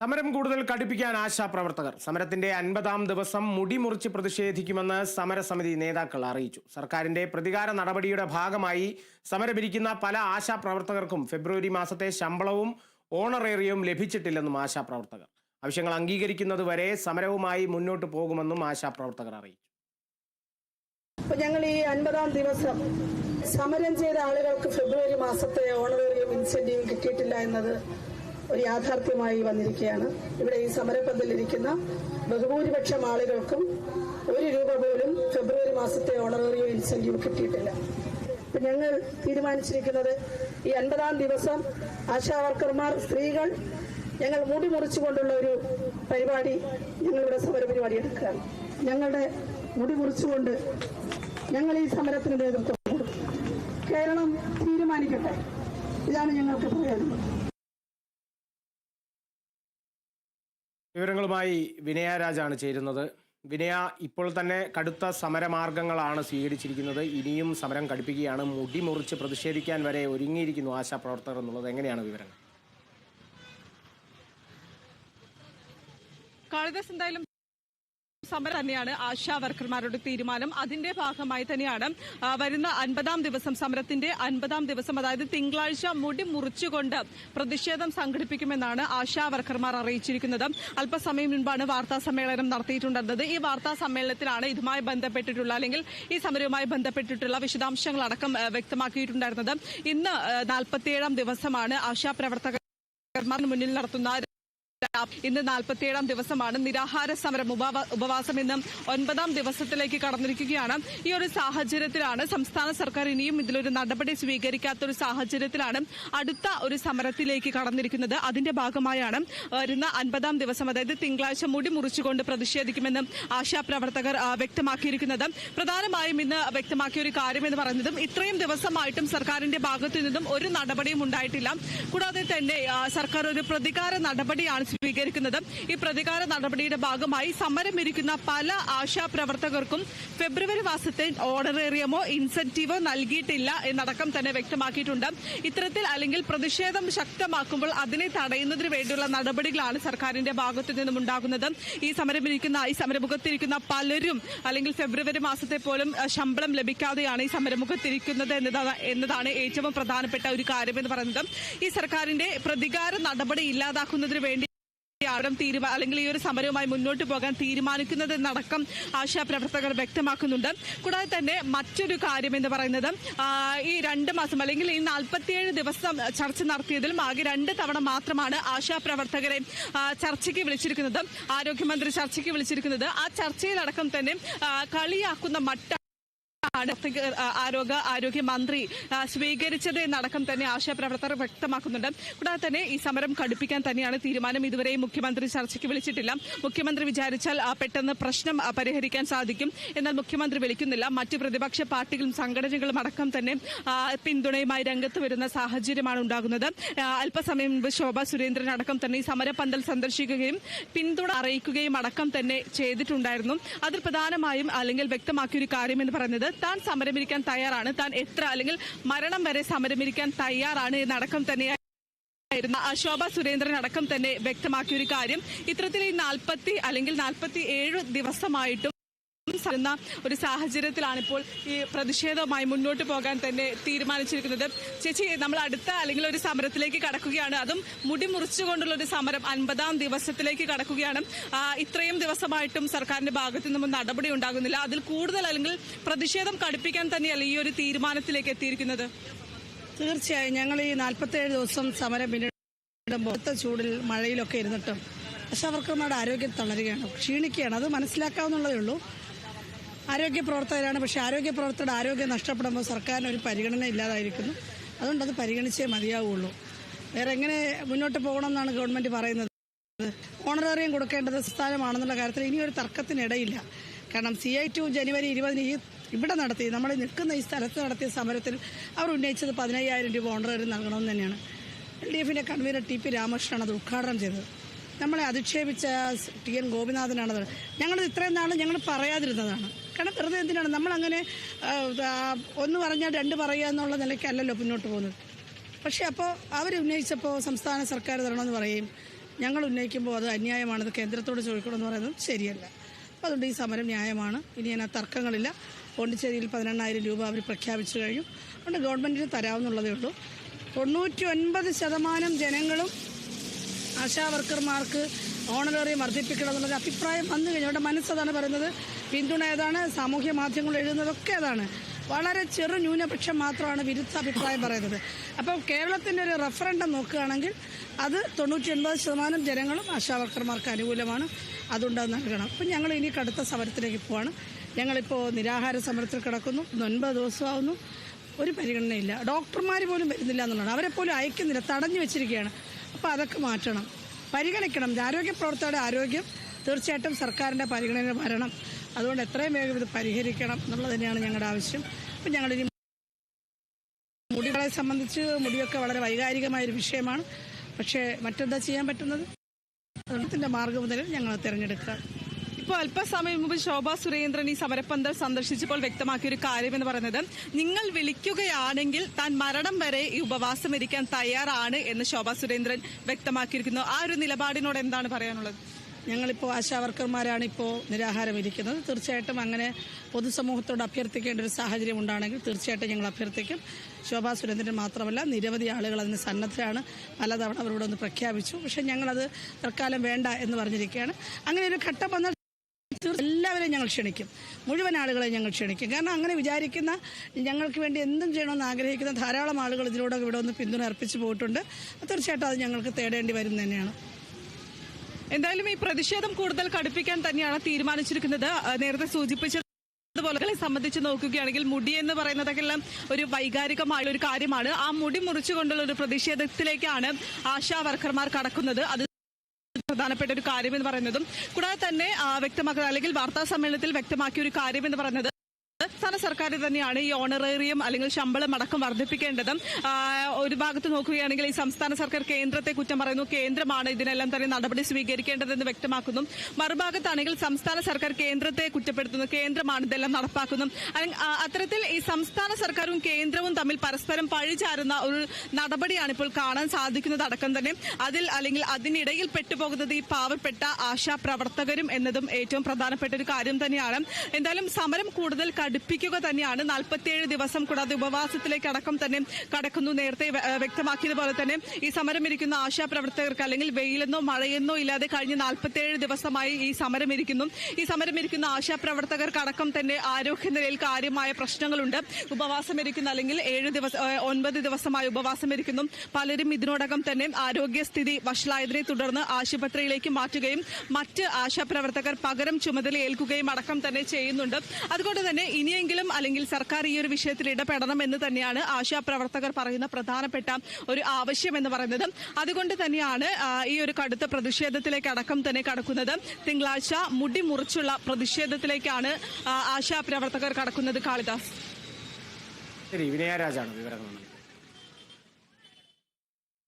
സമരം കൂടുതൽ കടുപ്പിക്കാൻ ആശാപ്രവർത്തകർ സമരത്തിന്റെ അൻപതാം ദിവസം മുടിമുറിച്ച് പ്രതിഷേധിക്കുമെന്ന് സമരസമിതി നേതാക്കൾ അറിയിച്ചു. സർക്കാരിന്റെ പ്രതികാര നടപടിയുടെ ഭാഗമായി സമരമിരിക്കുന്ന പല ആശാപ്രവർത്തകർക്കും ഫെബ്രുവരി മാസത്തെ ശമ്പളവും ഓണറേറിയവും ലഭിച്ചിട്ടില്ലെന്നും ആശാപ്രവർത്തകർ ആവശ്യങ്ങൾ അംഗീകരിക്കുന്നതുവരെ സമരവുമായി മുന്നോട്ട് പോകുമെന്നും ആശാപ്രവർത്തകർ അറിയിച്ചു. ഞങ്ങൾ ഈ അൻപതാം ദിവസം സമരം ചെയ്ത ആളുകൾക്ക് ഫെബ്രുവരി മാസത്തെ ഓണറേറിയം ഇൻസെന്റീവ് കിട്ടിയിട്ടില്ല എന്നത് ഒരു യാഥാർത്ഥ്യമായി വന്നിരിക്കുകയാണ്. ഇവിടെ ഈ സമരപ്പന്തലിരിക്കുന്ന ബഹുഭൂരിപക്ഷം ആളുകൾക്കും ഒരു രൂപ പോലും ഫെബ്രുവരി മാസത്തെ ഓണറേറിയം ഇൻസെന്റീവ് കിട്ടിയിട്ടില്ല. ഞങ്ങൾ തീരുമാനിച്ചിരിക്കുന്നത് ഈ അൻപതാം ദിവസം ആശാ വർക്കർമാർ സ്ത്രീകൾ ഞങ്ങൾ മുടി മുറിച്ചുകൊണ്ടുള്ള ഒരു പരിപാടി ഞങ്ങളിവിടെ സമരപരിപാടി എടുക്കുകയാണ്. ഞങ്ങളുടെ മുടി മുറിച്ചുകൊണ്ട് ഞങ്ങൾ ഈ സമരത്തിന് നേതൃത്വം കൊടുക്കും. കേരളം തീരുമാനിക്കട്ടെ. ഇതാണ് ഞങ്ങൾക്ക് പറയാനുള്ളത് വിവരങ്ങളുമായി വിനയ രാജാണ് ചേരുന്നത്. വിനയ ഇപ്പോൾ തന്നെ കടുത്ത സമരമാർഗങ്ങളാണ് സ്വീകരിച്ചിരിക്കുന്നത്. ഇനിയും സമരം കടുപ്പിക്കുകയാണ്. മുടി മുറിച്ച് പ്രതിഷേധിക്കാൻ വരെ ഒരുങ്ങിയിരിക്കുന്നു ആശാപ്രവർത്തകർ എന്നുള്ളത്. എങ്ങനെയാണ് വിവരങ്ങൾ? കാളിദാസ് എന്തായാലും സമരം തന്നെയാണ് ആശാ വർക്കർമാരുടെ തീരുമാനം. അതിന്റെ ഭാഗമായി തന്നെയാണ് വരുന്ന അൻപതാം ദിവസം സമരത്തിന്റെ അൻപതാം ദിവസം അതായത് തിങ്കളാഴ്ച മുടി മുറിച്ചുകൊണ്ട് പ്രതിഷേധം സംഘടിപ്പിക്കുമെന്നാണ് ആശാ വർക്കർമാർ അറിയിച്ചിരിക്കുന്നത്. അല്പസമയം മുൻപാണ് വാർത്താ സമ്മേളനം നടത്തിയിട്ടുണ്ടെന്നത്. ഈ വാർത്താ സമ്മേളനത്തിലാണ് ഇതുമായി ബന്ധപ്പെട്ടിട്ടുള്ള അല്ലെങ്കിൽ ഈ സമരവുമായി ബന്ധപ്പെട്ടിട്ടുള്ള വിശദാംശങ്ങളടക്കം വ്യക്തമാക്കിയിട്ടുണ്ടായിരുന്നത്. ഇന്ന് നാൽപ്പത്തിയേഴാം ദിവസമാണ് ആശാ പ്രവർത്തകർ മുന്നിൽ നടത്തുന്ന ഇന്ന് നാൽപ്പത്തിയേഴാം ദിവസമാണ് നിരാഹാര സമരം ഉപവ- ഉപവാസം ഇന്ന് ഒൻപതാം ദിവസത്തിലേക്ക് കടന്നിരിക്കുകയാണ്. ഈ ഒരു സാഹചര്യത്തിലാണ് സംസ്ഥാന സർക്കാർ ഇനിയും ഇതിലൊരു നടപടി സ്വീകരിക്കാത്ത ഒരു സാഹചര്യത്തിലാണ് അടുത്ത ഒരു സമരത്തിലേക്ക് കടന്നിരിക്കുന്നത്. അതിന്റെ ഭാഗമായാണ് വരുന്ന അൻപതാം ദിവസം അതായത് തിങ്കളാഴ്ച മുടി മുറിച്ചുകൊണ്ട് പ്രതിഷേധിക്കുമെന്ന് ആശാപ്രവർത്തകർ വ്യക്തമാക്കിയിരിക്കുന്നത്. പ്രധാനമായും ഇന്ന് വ്യക്തമാക്കിയ ഒരു കാര്യം എന്ന് പറയുന്നതും ഇത്രയും ദിവസമായിട്ടും സർക്കാരിന്റെ ഭാഗത്തു നിന്നും ഒരു നടപടിയും ഉണ്ടായിട്ടില്ല. കൂടാതെ തന്നെ സർക്കാർ ഒരു പ്രതികാര നടപടിയാണ് സ്വീകരിക്കുന്നത് ഈ പ്രതികാര നടപടിയുടെ ഭാഗമായി സമരമിരിക്കുന്ന പല ആശാപ്രവർത്തകർക്കും ഫെബ്രുവരി മാസത്തെ ഓണറേറിയമോ ഇൻസെന്റീവോ നൽകിയിട്ടില്ല എന്നടക്കം തന്നെ വ്യക്തമാക്കിയിട്ടുണ്ട്. ഇത്തരത്തിൽ അല്ലെങ്കിൽ പ്രതിഷേധം ശക്തമാക്കുമ്പോൾ അതിനെ തടയുന്നതിന് വേണ്ടിയുള്ള നടപടികളാണ് സർക്കാരിന്റെ ഭാഗത്തു നിന്നും ഉണ്ടാകുന്നത്. ഈ സമരമിരിക്കുന്ന ഈ സമരമുഖത്തിരിക്കുന്ന പലരും അല്ലെങ്കിൽ ഫെബ്രുവരി മാസത്തെ പോലും ശമ്പളം ലഭിക്കാതെയാണ് ഈ സമരമുഖത്തിരിക്കുന്നത് എന്നതാണ് ഏറ്റവും പ്രധാനപ്പെട്ട ഒരു കാര്യം എന്ന് പറയുന്നത്. ഈ സർക്കാരിന്റെ പ്രതികാര നടപടി ഇല്ലാതാക്കുന്നതിന് വേണ്ടി തീരുമാനം അല്ലെങ്കിൽ ഈ ഒരു സമരവുമായി മുന്നോട്ട് പോകാൻ തീരുമാനിക്കുന്നതെന്നടക്കം ആശാപ്രവർത്തകർ വ്യക്തമാക്കുന്നുണ്ട്. കൂടാതെ തന്നെ മറ്റൊരു കാര്യം എന്ന് പറയുന്നത് ഈ രണ്ട് മാസം അല്ലെങ്കിൽ ഈ നാൽപ്പത്തിയേഴ് ദിവസം ചർച്ച നടത്തിയതിലും ആകെ രണ്ട് തവണ മാത്രമാണ് ആശാപ്രവർത്തകരെ പ്രവർത്തകരെ ചർച്ചയ്ക്ക് വിളിച്ചിരിക്കുന്നത് ആരോഗ്യമന്ത്രി ചർച്ചയ്ക്ക് വിളിച്ചിരിക്കുന്നത്. ആ ചർച്ചയിലടക്കം തന്നെ കളിയാക്കുന്ന മട്ട ആരോഗ്യ ആരോഗ്യ മന്ത്രി സ്വീകരിച്ചത് എന്നടക്കം തന്നെ ആശാപ്രവർത്തകർ വ്യക്തമാക്കുന്നുണ്ട്. കൂടാതെ തന്നെ ഈ സമരം കടുപ്പിക്കാൻ തന്നെയാണ് തീരുമാനം. ഇതുവരെയും മുഖ്യമന്ത്രി ചർച്ചയ്ക്ക് വിളിച്ചിട്ടില്ല. മുഖ്യമന്ത്രി വിചാരിച്ചാൽ പെട്ടെന്ന് പ്രശ്നം പരിഹരിക്കാൻ സാധിക്കും. എന്നാൽ മുഖ്യമന്ത്രി വിളിക്കുന്നില്ല. മറ്റ് പ്രതിപക്ഷ പാർട്ടികളും സംഘടനകളും അടക്കം തന്നെ പിന്തുണയുമായി രംഗത്ത് വരുന്ന സാഹചര്യമാണ് ഉണ്ടാകുന്നത്. അല്പസമയം മുമ്പ് ശോഭ സുരേന്ദ്രൻ അടക്കം തന്നെ ഈ സമരപന്തൽ സന്ദർശിക്കുകയും പിന്തുണ അറിയിക്കുകയും അടക്കം തന്നെ ചെയ്തിട്ടുണ്ടായിരുന്നു. അതിൽ പ്രധാനമായും അല്ലെങ്കിൽ വ്യക്തമാക്കിയ ഒരു കാര്യം എന്ന് താൻ സമരമിരിക്കാൻ തയ്യാറാണ്. താൻ എത്ര അല്ലെങ്കിൽ മരണം വരെ സമരമിരിക്കാൻ തയ്യാറാണ് എന്നടക്കം തന്നെയാണ് ശോഭ സുരേന്ദ്രൻ അടക്കം തന്നെ വ്യക്തമാക്കിയ ഒരു കാര്യം. ഇത്തരത്തിൽ ഈ നാൽപ്പത്തി അല്ലെങ്കിൽ നാൽപ്പത്തി ഏഴ് ദിവസമായിട്ടും എന്ന ഒരു സാഹചര്യത്തിലാണ് ഇപ്പോൾ ഈ പ്രതിഷേധവുമായി മുന്നോട്ട് പോകാൻ തന്നെ തീരുമാനിച്ചിരിക്കുന്നത്. ചേച്ചി നമ്മൾ അടുത്ത അല്ലെങ്കിൽ ഒരു സമരത്തിലേക്ക് കടക്കുകയാണ്. അതും മുടി മുറിച്ചുകൊണ്ടുള്ള ഒരു സമരം അൻപതാം ദിവസത്തിലേക്ക് കടക്കുകയാണ്. ഇത്രയും ദിവസമായിട്ടും സർക്കാരിന്റെ ഭാഗത്തു നിന്നും നടപടി ഉണ്ടാകുന്നില്ല. അതിൽ കൂടുതൽ അല്ലെങ്കിൽ പ്രതിഷേധം കടുപ്പിക്കാൻ തന്നെയല്ല ഈ ഒരു തീരുമാനത്തിലേക്ക് എത്തിയിരിക്കുന്നത്? തീർച്ചയായും. ഞങ്ങൾ ഈ നാൽപ്പത്തേഴ് ദിവസം സമരം പിന്നിടുമ്പോൾ ചൂടിൽ മഴയിലൊക്കെ ഇരുന്നിട്ടും നമ്മുടെ ആരോഗ്യം തളരുകയാണ് ക്ഷീണിക്കുകയാണ്. അത് മനസ്സിലാക്കാവുന്നതേ ഉള്ളൂ. ആരോഗ്യ പ്രവർത്തകരാണ്. പക്ഷേ ആരോഗ്യ പ്രവർത്തകരുടെ ആരോഗ്യം നഷ്ടപ്പെടുമ്പോൾ സർക്കാരിന് ഒരു പരിഗണന ഇല്ലാതായിരിക്കുന്നു. അതുകൊണ്ട് അത് പരിഗണിച്ചേ മതിയാവുള്ളൂ. വേറെ എങ്ങനെ മുന്നോട്ട് പോകണമെന്നാണ് ഗവൺമെന്റ് പറയുന്നത്. ഓണറേറിയം കൊടുക്കേണ്ടത് സംസ്ഥാനമാണെന്നുള്ള കാര്യത്തിൽ ഇനി ഒരു തർക്കത്തിനിടയില്ല. കാരണം സി ഐ ടു ജനുവരി ഇരുപതിന് ഈ ഇവിടെ നടത്തി നമ്മൾ നിൽക്കുന്ന ഈ സ്ഥലത്ത് നടത്തിയ സമരത്തിൽ അവർ ഉന്നയിച്ചത് പതിനയ്യായിരം രൂപ ഓണറേറിയം നൽകണമെന്ന് തന്നെയാണ്. എൽ ഡി എഫിന്റെ കൺവീനർ ടി പി രാമകൃഷ്ണനാണ് അത് ഉദ്ഘാടനം ചെയ്തത്. നമ്മളെ അധിക്ഷേപിച്ച ടി എൻ ഗോപിനാഥനാണത് ഞങ്ങൾ ഇത്രയും നാൾ ഞങ്ങൾ പറയാതിരുന്നതാണ്. കാരണം വെറുതെ എന്തിനാണ്? നമ്മളങ്ങനെ ഒന്ന് പറഞ്ഞാൽ രണ്ട് പറയുക എന്നുള്ള നിലയ്ക്കല്ലല്ലോ മുന്നോട്ട് പോകുന്നത്. പക്ഷേ അപ്പോൾ അവർ ഉന്നയിച്ചപ്പോൾ സംസ്ഥാന സർക്കാർ തരണമെന്ന് പറയും. ഞങ്ങൾ ഉന്നയിക്കുമ്പോൾ അത് അന്യായമാണത് കേന്ദ്രത്തോട് ചോദിക്കണമെന്ന് പറയുന്നത് ശരിയല്ല. അപ്പോൾ അതുകൊണ്ട് ഈ സമരം ന്യായമാണ്. ഇനി അതിനകത്ത് തർക്കങ്ങളില്ല. പോണ്ടിച്ചേരിയിൽ പതിനെണ്ണായിരം രൂപ അവർ പ്രഖ്യാപിച്ചു കഴിഞ്ഞു. അതുകൊണ്ട് ഗവൺമെന്റിന് തരാവുന്നുള്ളതേ ഉള്ളൂ. തൊണ്ണൂറ്റി ഒൻപത് ശതമാനം ജനങ്ങളും ആശാ വർക്കർമാർക്ക് ഓണറേറിയം വർദ്ധിപ്പിക്കണം എന്നുള്ളൊരു അഭിപ്രായം വന്നു കഴിഞ്ഞു. അവരുടെ മനസ്സതാണ് പറയുന്നത് പിന്തുണ ഏതാണ് സാമൂഹ്യ മാധ്യമങ്ങൾ എഴുതുന്നതൊക്കെ അതാണ് വളരെ ചെറു ന്യൂനപക്ഷം മാത്രമാണ് വിരുദ്ധ അഭിപ്രായം പറയുന്നത്. അപ്പോൾ കേരളത്തിന്റെ ഒരു റെഫറൻഡം നോക്കുകയാണെങ്കിൽ അത് തൊണ്ണൂറ്റി ഒൻപത് ശതമാനം ജനങ്ങളും ആശാവർക്കർമാർക്ക് അനുകൂലമാണ്. അതുകൊണ്ട് അത് നൽകണം. അപ്പം ഞങ്ങൾ ഇനി കടുത്ത സമരത്തിലേക്ക് പോവാണ്. ഞങ്ങളിപ്പോൾ നിരാഹാര സമരത്തിൽ കിടക്കുന്നു. ഒൻപത് ദിവസമാവുന്നു. ഒരു പരിഗണനയില്ല. ഡോക്ടർമാർ പോലും വരുന്നില്ല എന്നുള്ളതാണ്. അവരെ പോലും അയക്കുന്നില്ല. തടഞ്ഞു വെച്ചിരിക്കുകയാണ്. അപ്പോൾ അതൊക്കെ മാറ്റണം. പരിഗണിക്കണം. ആരോഗ്യ പ്രവർത്തകരുടെ ആരോഗ്യം തീർച്ചയായിട്ടും സർക്കാരിന്റെ പരിഗണന വരണം. അതുകൊണ്ട് എത്രയും വേഗം ഇത് പരിഹരിക്കണം എന്നുള്ളത് തന്നെയാണ് ഞങ്ങളുടെ ആവശ്യം. അപ്പം ഞങ്ങളിനി മുടികളെ സംബന്ധിച്ച് മുടിയൊക്കെ വളരെ വൈകാരികമായൊരു വിഷയമാണ്. പക്ഷേ മറ്റെന്താ ചെയ്യാൻ പറ്റുന്നത്? അതിന്റെ മുതൽ ഞങ്ങൾ തിരഞ്ഞെടുക്കുക. ഇപ്പോൾ അല്പസമയം മുമ്പ് ശോഭാ സുരേന്ദ്രൻ ഈ സമരപ്പന്തൽ സന്ദർശിച്ചപ്പോൾ വ്യക്തമാക്കിയ ഒരു കാര്യം എന്ന് പറയുന്നത് നിങ്ങൾ വിളിക്കുകയാണെങ്കിൽ താൻ മരണം വരെ ഈ ഉപവാസം ഇരിക്കാൻ തയ്യാറാണ് എന്ന് ശോഭാ സുരേന്ദ്രൻ വ്യക്തമാക്കിയിരിക്കുന്നു. ആ ഒരു നിലപാടിനോട് എന്താണ് പറയാനുള്ളത്? ഞങ്ങളിപ്പോൾ ആശാവർക്കർമാരാണ് ഇപ്പോൾ നിരാഹാരം ഇരിക്കുന്നത് തീർച്ചയായിട്ടും അങ്ങനെ പൊതുസമൂഹത്തോട് അഭ്യർത്ഥിക്കേണ്ട ഒരു സാഹചര്യം ഉണ്ടാണെങ്കിൽ തീർച്ചയായിട്ടും ഞങ്ങൾ അഭ്യർത്ഥിക്കും. ശോഭാ സുരേന്ദ്രൻ മാത്രമല്ല നിരവധി ആളുകൾ അതിന് സന്നദ്ധരാണ്. പലതവണ അവരോടൊന്ന് പ്രഖ്യാപിച്ചു. പക്ഷേ ഞങ്ങളത് തൽക്കാലം വേണ്ട എന്ന് പറഞ്ഞിരിക്കുകയാണ്. അങ്ങനെ ഒരു ഘട്ടം വന്നാൽ എല്ലാവരെയും ഞങ്ങൾ ക്ഷണിക്കും. മുഴുവൻ ആളുകളെ ഞങ്ങൾ ക്ഷണിക്കും. കാരണം അങ്ങനെ വിചാരിക്കുന്ന ഞങ്ങൾക്ക് വേണ്ടി എന്തും ചെയ്യണമെന്ന് ആഗ്രഹിക്കുന്ന ധാരാളം ആളുകൾ ഇതിലൂടെ ഇവിടെ ഒന്ന് പിന്തുണ അർപ്പിച്ചു പോയിട്ടുണ്ട്. തീർച്ചയായിട്ടും അത് ഞങ്ങൾക്ക് തേടേണ്ടി വരും തന്നെയാണ്. എന്തായാലും ഈ പ്രതിഷേധം കൂടുതൽ കടുപ്പിക്കാൻ തന്നെയാണ് തീരുമാനിച്ചിരിക്കുന്നത്. നേരത്തെ സൂചിപ്പിച്ചത് അതുപോലെ സംബന്ധിച്ച് നോക്കുകയാണെങ്കിൽ മുടി എന്ന് പറയുന്നതൊക്കെല്ലാം ഒരു വൈകാരികമായ ഒരു കാര്യമാണ്. ആ മുടി മുറിച്ചുകൊണ്ടുള്ള ഒരു പ്രതിഷേധത്തിലേക്കാണ് ആശാ വർക്കർമാർ കടക്കുന്നത്. അത് പ്രധാനപ്പെട്ട ഒരു കാര്യമെന്ന് പറയുന്നതും കൂടാതെ തന്നെ വ്യക്തമാക്കുന്നത് അല്ലെങ്കിൽ വാർത്താ സമ്മേളനത്തിൽ വ്യക്തമാക്കിയ ഒരു കാര്യമെന്ന് പറയുന്നത് സംസ്ഥാന സർക്കാർ തന്നെയാണ് ഈ ഓണറേറിയം അല്ലെങ്കിൽ ശമ്പളം അടക്കം വർദ്ധിപ്പിക്കേണ്ടത്. ഒരു ഭാഗത്ത് നോക്കുകയാണെങ്കിൽ ഈ സംസ്ഥാന സർക്കാർ കേന്ദ്രത്തെ കുറ്റം പറയുന്നു. കേന്ദ്രമാണ് ഇതിനെല്ലാം തന്നെ നടപടി സ്വീകരിക്കേണ്ടതെന്ന് വ്യക്തമാക്കുന്നു. മറുഭാഗത്താണെങ്കിൽ സംസ്ഥാന സർക്കാർ കേന്ദ്രത്തെ കുറ്റപ്പെടുത്തുന്നു. കേന്ദ്രമാണ് ഇതെല്ലാം നടപ്പാക്കുന്നു. അത്തരത്തിൽ ഈ സംസ്ഥാന സർക്കാരും കേന്ദ്രവും തമ്മിൽ പരസ്പരം പഴിചാരുന്ന ഒരു നടപടിയാണ് ഇപ്പോൾ കാണാൻ സാധിക്കുന്നത് അടക്കം തന്നെ. അതിൽ അല്ലെങ്കിൽ അതിനിടയിൽ പെട്ടുപോകുന്നത് ഈ പാവപ്പെട്ട ആശാപ്രവർത്തകരും എന്നതും ഏറ്റവും പ്രധാനപ്പെട്ട ഒരു കാര്യം തന്നെയാണ്. എന്തായാലും സമരം കൂടുതൽ കടുപ്പിക്കുക തന്നെയാണ്. നാൽപ്പത്തിയേഴ് ദിവസം കൂടാതെ ഉപവാസത്തിലേക്ക് അടക്കം തന്നെ കടക്കുന്നു. നേരത്തെ വ്യക്തമാക്കിയതുപോലെ തന്നെ ഈ സമരം ഇരിക്കുന്ന ആശാപ്രവർത്തകർക്ക് അല്ലെങ്കിൽ വെയിലെന്നോ മഴയെന്നോ ഇല്ലാതെ കഴിഞ്ഞ നാൽപ്പത്തിയേഴ് ദിവസമായി ഈ സമരം ഇരിക്കുന്നു ഈ സമരം ഇരിക്കുന്ന ആശാപ്രവർത്തകർക്ക് അടക്കം തന്നെ ആരോഗ്യനിലയിൽ കാര്യമായ പ്രശ്നങ്ങളുണ്ട്. ഉപവാസം ഇരിക്കുന്ന അല്ലെങ്കിൽ ഏഴ് ദിവസം ഒൻപത് ദിവസമായി ഉപവാസം ഇരിക്കുന്നു പലരും ഇതിനോടകം തന്നെ ആരോഗ്യസ്ഥിതി വഷളായതിനെ തുടർന്ന് ആശുപത്രിയിലേക്ക് മാറ്റുകയും മറ്റ് ആശാപ്രവർത്തകർ പകരം ചുമതല ഏൽക്കുകയും അടക്കം തന്നെ ചെയ്യുന്നുണ്ട്. അതുകൊണ്ട് തന്നെ ഇനിയെങ്കിലും അല്ലെങ്കിൽ സർക്കാർ ഈ ഒരു വിഷയത്തിൽ ഇടപെടണം എന്ന് തന്നെയാണ് ആശാപ്രവർത്തകർ പറയുന്ന പ്രധാനപ്പെട്ട ഒരു ആവശ്യം എന്ന് പറയുന്നത്. അതുകൊണ്ട് തന്നെയാണ് ഈ ഒരു കടുത്ത പ്രതിഷേധത്തിലേക്ക് അടക്കം തന്നെ കടക്കുന്നത്. തിങ്കളാഴ്ച മുടി മുറിച്ചുള്ള പ്രതിഷേധത്തിലേക്കാണ് ആശാപ്രവർത്തകർ കടക്കുന്നത്. കാളിദാസ്. ശരി വിനയരാജാണ് വിവരങ്ങൾ